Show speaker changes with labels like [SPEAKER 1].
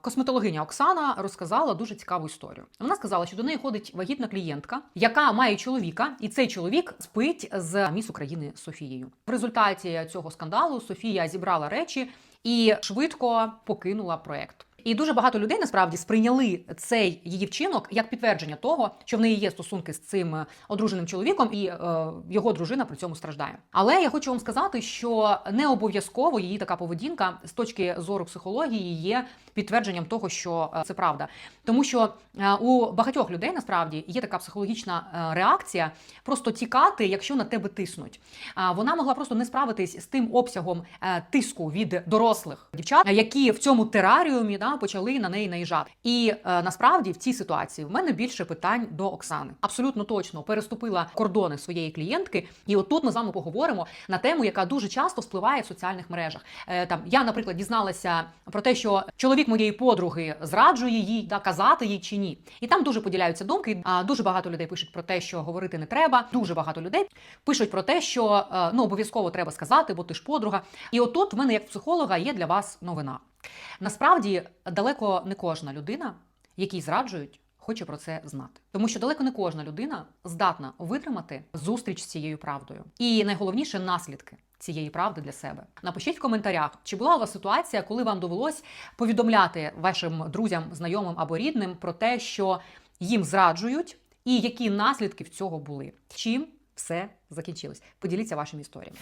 [SPEAKER 1] Косметологиня Оксана розказала дуже цікаву історію. Вона сказала, що до неї ходить вагітна клієнтка, яка має чоловіка, і цей чоловік спить з міс України Софією. В результаті цього скандалу Софія зібрала речі і швидко покинула проект. І дуже багато людей насправді сприйняли цей її вчинок як підтвердження того, що в неї є стосунки з цим е, одруженим чоловіком, і е, його дружина при цьому страждає. Але я хочу вам сказати, що не обов'язково її така поведінка з точки зору психології є підтвердженням того, що е, це правда, тому що е, у багатьох людей насправді є така психологічна реакція просто тікати, якщо на тебе тиснуть. Вона могла просто не справитись з тим обсягом тиску від дорослих дівчат, які в цьому тераріумі да, почали на неї наїжджати. І е, насправді в цій ситуації в мене більше питань до Оксани. Абсолютно точно переступила кордони своєї клієнтки. І отут ми з вами поговоримо на тему, яка дуже часто впливає в соціальних мережах. Е, там я, наприклад, дізналася про те, що чоловік моєї подруги зраджує їй, да, казати їй чи ні. І там дуже поділяються думки. А дуже багато людей пишуть про те, що говорити не треба. Дуже багато людей пишуть про те, що е, ну обов'язково треба сказати, бо ти ж подруга. І отут в мене, як психолога, є для вас новина. Насправді далеко не кожна людина, якій зраджують. Хоче про це знати, тому що далеко не кожна людина здатна витримати зустріч з цією правдою, і найголовніше наслідки цієї правди для себе. Напишіть в коментарях, чи була у вас ситуація, коли вам довелось повідомляти вашим друзям, знайомим або рідним про те, що їм зраджують, і які наслідки в цього були. Чим все закінчилось? Поділіться вашими історіями.